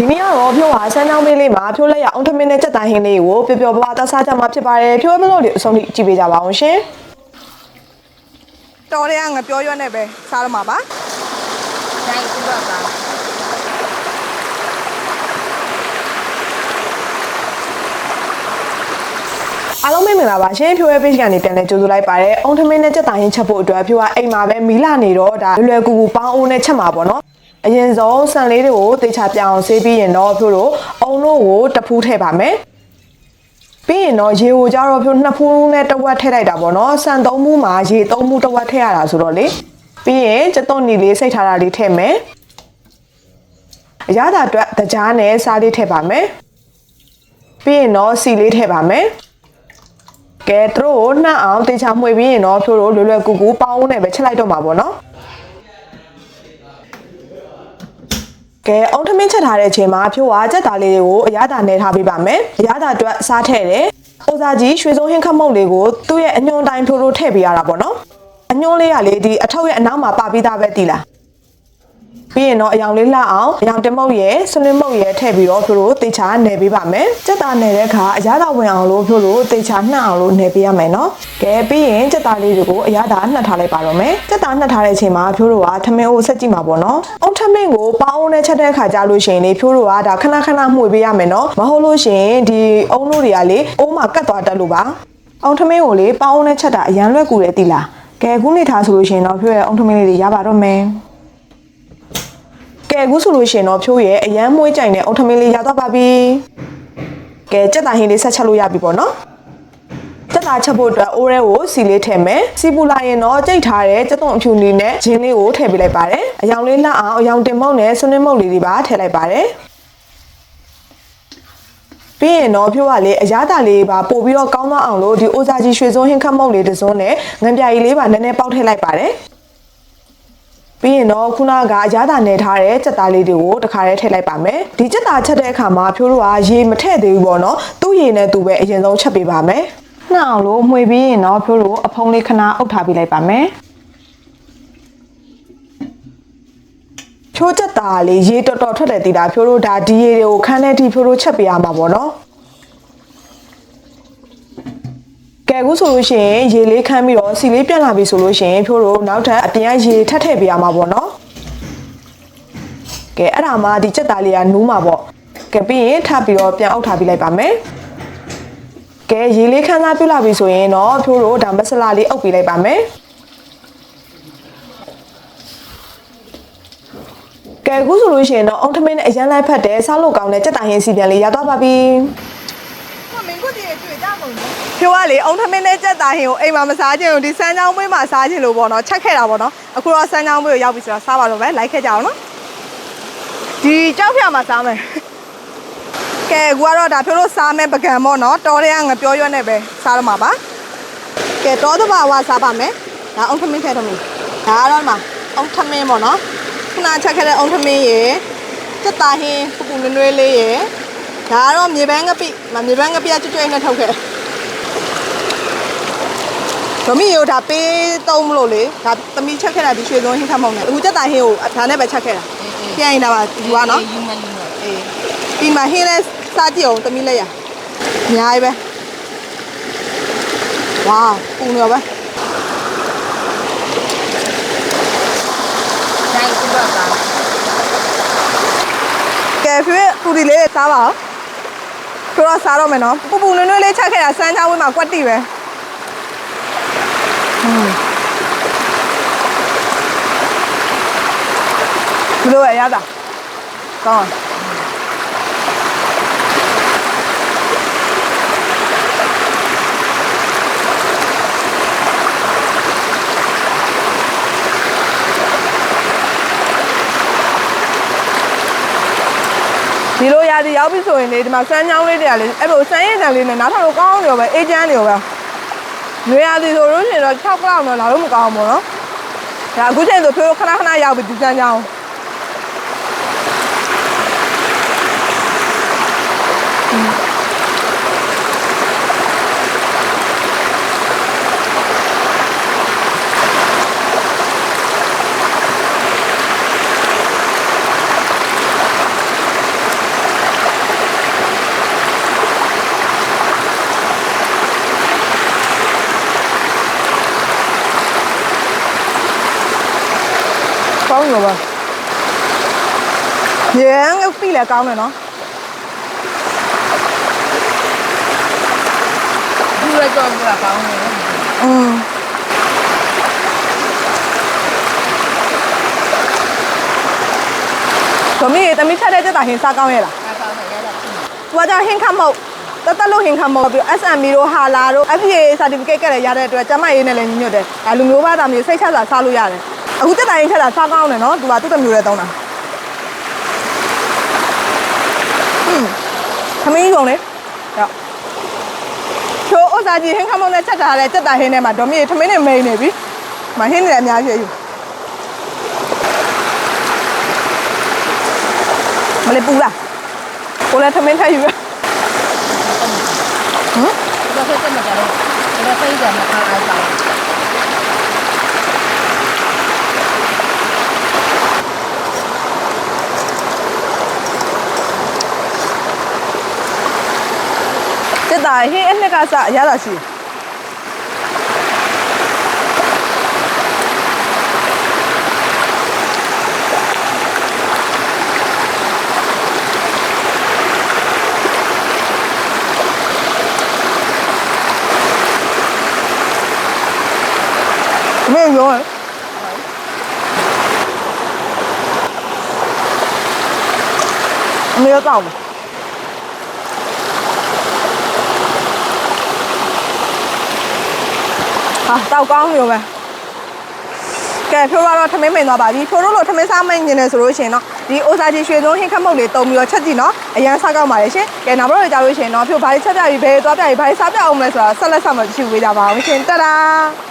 ဒီနေ့ကတော့ဖြိုးဟာဆန်းချောင်းလေးလေးမှာဖြိုးလက်ရအောင်ထမင်းနဲ့စက်တိုင်းဟင်းလေးကိုပျော်ပျော်ပါးပါးသစားကြမှာဖြစ်ပါတယ်ဖြိုးမလို့လေးအဆုံးထိကြည့်ပေးကြပါအောင်ရှင်တော်တဲ့ကငပြောရွက်နဲ့ပဲစားရမှာပါတိုင်းခုတော့ပါအားလုံးပဲမင်္ဂလာပါရှင်ဖြိုးရဲ့ page ကနေပြန်လည်ကြိုဆိုလိုက်ပါတယ်အောင်ထမင်းနဲ့စက်တိုင်းဟင်းချက်ဖို့အတွက်ဖြိုးကအိမ်မှာပဲမီလာနေတော့ဒါလွယ်လွယ်ကူကူပေါင်းအိုးနဲ့ချက်မှာပေါ့နော် အရင်ဆုံးဆန်လေးတွေကိုတေချာပြအောင်ဆေးပြီးရင်တော့ဖြိုးတို့အုံတို့ကိုတဖူးထည့်ပါမယ်ပြီးရင်တော့ရေကိုကြတော့ဖြိုးနှစ်ဖူးနဲ့တစ်ဝက်ထည့်လိုက်တာပေါ့နော်ဆန်သုံးမှုမှာရေသုံးမှုတစ်ဝက်ထည့်ရတာဆိုတော့လေပြီးရင်စက်သွန်နီလေးစိတ်ထားတာလေးထည့်မယ်အရသာအတွက်တကြားနဲ့စားလေးထည့်ပါမယ်ပြီးရင်တော့စီလေးထည့်ပါမယ်ကဲသူတို့ကိုနှံ့အောင်တေချာမှွေပြီးရင်တော့ဖြိုးတို့လွယ်လွယ်ကူကူပေါင်းနဲ့ပဲချက်လိုက်တော့မှာပေါ့နော် ကဲအောင်ထမင်းချက်ထားတဲ့အချိန်မှာဖြိုးကစက်သားလေးတွေကိုအရသာနယ်ထားပေးပါမယ်အရသာအတွက်စားထည့်တယ်ဥစားကြီးရွှေစုံဟင်းခမုတ်လေးကိုသူ့ရဲ့အညွန်တိုင်းဖြိုးတို့ထည့်ပေးရတာပေါ့နော်အညွန်လေးကလေဒီအထုပ်ရဲ့အနောက်မှာပါပြီးသားပဲတည်လား ပြီးရင်တော့အယောင်လေးလှအောင်အယောင်တမုတ်ရဲ့ဆွနစ်မုတ်ရဲ့ထည့်ပြီးတော့ဖြိုးတို့တေချာနယ်ပေးပါမယ်စက်သားနယ်တဲ့အခါအရသာဝင်အောင်လို့ဖြိုးတို့တေချာနှံ့အောင်လို့နယ်ပေးရမယ်နော်ကဲပြီးရင်စက်သားလေးတွေကိုအရသာနှက်ထားလိုက်ပါတော့မယ်စက်သားနှက်ထားတဲ့အချိန်မှာဖြိုးတို့ကထမင်းကိုဆက်ကြည့်မှာပေါ့နော်အောင်ထမင်းကိုပေါင်းနဲ့ချက်တဲ့အခါကြာလို့ရှိရင်လေဖြိုးတို့ကဒါခဏခဏမှုေပေးရမယ်နော်မဟုတ်လို့ရှိရင်ဒီအုံတို့တွေကလေအိုးမှာကတ်သွားတတ်လို့ပါအောင်ထမင်းကိုလေပေါင်းနဲ့ချက်တာအရန်လွက်ကူတယ်တိလားကဲခုနေထားဆိုလို့ရှိရင်တော့ဖြိုးရဲ့အောင်ထမင်းလေးတွေရပါတော့မယ် ကဲအခုဆိုလို့ရှိရင်တော့ဖြိုးရဲ့အရန်မွေးကြိုင်တဲ့အုံထမင်းလေးရတော့ပါပြီကဲကြက်တာဟင်းလေးဆက်ချက်လို့ရပြီပေါ့နော်ကြက်တာချက်ဖို့အတွက်အိုးရဲကိုစီလေးထည့်မယ်စီပူလာရင်တော့ကြိတ်ထားတဲ့ကြက်သွန်အဖြူလေးနဲ့ဂျင်းလေးကိုထည့်ပေးလိုက်ပါတယ်အယောင်လေးလှအောင်အယောင်တင်မုတ်နဲ့ဆွနစ်မုတ်လေးတွေပါထည့်လိုက်ပါတယ်ပြီးရင်တော့ဖြိုးကလေအရသာလေးပါပို့ပြီးတော့ကောင်းသွားအောင်လို့ဒီအိုဇာကြီးရွှေစုံဟင်းခတ်မုတ်လေးတစ်စုံနဲ့ငံပြာကြီးလေးပါနည်းနည်းပေါက်ထည့်လိုက်ပါတယ် ပြီးရင်တော့ခုနကအရသာနယ်ထားတဲ့စက်သားလေးတွေကိုတခါတည်းထည့်လိုက်ပါမယ်ဒီစက်သားချက်တဲ့အခါမှာဖြိုးတို့ကရေမထည့်သေးဘူးပေါ့နော်သူ့ရေနဲ့သူပဲအရင်ဆုံးချက်ပေးပါမယ်နှောက်အောင်လို့မှွေပြီးရင်တော့ဖြိုးတို့အဖုံးလေးခဏအုပ်ထားပေးလိုက်ပါမယ်ဖြိုးချက်သားလေးရေတော်တော်ထွက်တယ်တီတာဖြိုးတို့ဒါဒီရေတွေကိုခန်းထဲထိဖြိုးတို့ချက်ပေးရမှာပေါ့နော် ကဲ အခုဆိုလို့ရှိရင်ရေလေးခမ်းပြီးတော့စီလေးပြတ်လာပြီဆိုလို့ရှိရင်ဖြိုးတို့နောက်ထပ်အပြင်ကရေထပ်ထည့်ပေးရမှာပေါ့နော်ကဲအဲ့ဒါမှဒီချက်သားလေးကနူးမှာပေါ့ကဲပြီးရင်ထပ်ပြီးတော့ပြန်အုပ်ထားပေးလိုက်ပါမယ်ကဲရေလေးခမ်းစားပြုတ်လာပြီဆိုရင်တော့ဖြိုးတို့ဒါမဆလာလေးအုပ်ပေးလိုက်ပါမယ်ကဲအခုဆိုလို့ရှိရင်တော့အုံထမင်းနဲ့အရန်လိုက်ဖတ်တယ်စားလို့ကောင်းတဲ့ချက်တာရင်စီပြန်လေးရသွားပါပြီမမင်းကိုတည်းတွေ့ကြမလို့ ဖြိုးကလေအုံထမင်းနဲ့ကြက်သားဟင်းကိုအိမ်မှာမစားခြင်းကိုဒီစမ်းချောင်းမွေးမှာစားခြင်းလို့ပေါ့နော်ချက်ခဲ့တာပေါ့နော်အခုတော့စမ်းချောင်းမွေးကိုရောက်ပြီဆိုတော့စားပါတော့ပဲလိုက်ခဲ့ကြအောင်နော်ဒီကြောက်ဖြာမှာစားမယ်ကဲအခုကတော့ဒါဖြိုးတို့စားမယ်ပကံပေါ့နော်တော်တဲ့ကငပြောရွက်နဲ့ပဲစားရမှာပါကဲတော်တော့ပါဝါစားပါမယ်ဒါအုံထမင်းခဲထမင်းဒါကတော့မှအုံထမင်းပေါ့နော်ခုနချက်ခဲ့တဲ့အုံထမင်းရေစက်သားဟင်းပူပူနွေ့နွေ့လေးရေဒါကတော့မြေပန်းငပိမမြေပန်းငပိကကျွတ်ကျွတ်နဲ့ထုတ်ခဲ့ ဗမီရိုဒါပေးသုံးမလို့လေဒါသမီးချက်ခဲ့တာဒီရွှေစုံဟင်းခတ်မောင်းနဲ့အခုစက်သားဟင်းကိုဒါနဲ့ပဲချက်ခဲ့တာပြန်ရင်ဒါပါယူပါနော်ယူမယူမအေးဒီမှာဟင်းလဲစားကြည့်အောင်သမီးလက်ရအများကြီးပဲဝါပူနေရောပဲတိုင်းခုတော့ပါကဲဖေပူဒီလေးစားပါဦးပြောတော့စားတော့မယ်နော်ပူပူနွေ့နွေ့လေးချက်ခဲ့တာစမ်းချောင်းဝင်းမှာကွက်တိပဲ ဟွန်းဘယ်လိုလဲရတာကောင်းဒီလိုရာဒီရောက်ပြီဆိုရင်လေဒီမှာစမ်းချောင်းလေးတွေကလေအဲ့လိုစမ်းရည်တန်လေးနဲ့နားထောင်လို့ကောင်းနေရောပဲအေးချမ်းနေရောပဲ နွေရာဒီဆိုလို့ရှိရင်တော့6ကလောက်တော့လာလို့မကောင်းဘူးပေါ့နော်ဒါအခုချိန်ဆိုဖေးခဏခဏရောက်ပြီဒီစမ်းချောင်း ကောင်းရောပါရန်ကပြီလဲကောင်းတယ်နော်ဒီလိုကြောက်ကြကောင်းတယ်อืมသမီးသမီးချက်တဲ့ကြက်တာဟင်းစားကောင်းရဲ့လားအားကောင်းတယ်ရတာရှိတယ်။သူကကြောင့်ဟင်းခတ်မဟုတ်တသက်လို့ဟင်းခတ်မဟုတ်ပြီး SME တို့ဟာလာတို့ FPA certificate ကလည်းရတဲ့အတွက်ကျမရေးနဲ့လည်းညီညွတ်တယ်။အဲလူမျိုးဘာသာမျိုးစိတ်ချစွာစားလို့ရတယ်။ အခုတက်တာရင်ချက်တာစားကောင်းတယ်နော်။သူကသူ့တမျိုးနဲ့တောင်းတာ။ဟွန်းသမီးကုန်လေ။ဟုတ်။ချိုးဥစားကြီးဟင်းခတ်မုံနဲ့ချက်ထားတဲ့တက်တာဟင်းထဲမှာဒေါ်မီသမင်းနဲ့မိန်နေပြီ။မဟင်းနေလည်းအများကြီးယူ။မလေးပူလား။ကိုလည်းသမင်းထည့်ယူရ။ဒီလိုဖြစ်နေကြတော့ဒီလိုစိတ်ကြမှာအားအားပါ တက်တာဟင်းအနှစ်ကစအရသာရှိတယ်မင်းရောအမေရောကောင်းတယ် ဟာတောက်ကောင်းမျိုးပဲကဲဖြိုးကတော့ထမင်းမိန်သွားပါပြီဖြိုးတို့လိုထမင်းစားမိန်နေတယ်ဆိုလို့ရှိရင်တော့ဒီအိုစာကြီးရွှေစုံဟင်းခတ်မုတ်လေးတုံပြီးတော့ချက်ကြည့်နော်အရန်စားကောင်းပါလေရှင်ကဲနောက်တော့ကြာလို့ရှိရင်တော့ဖြိုးဘာလေးချက်ပြပြီးဘယ်သွားပြပြီးဘာလေးစားပြအောင်မလဲဆိုတာဆက်လက်ဆက်မှကြည့်ဝေးကြပါအောင်ရှင်တဒါ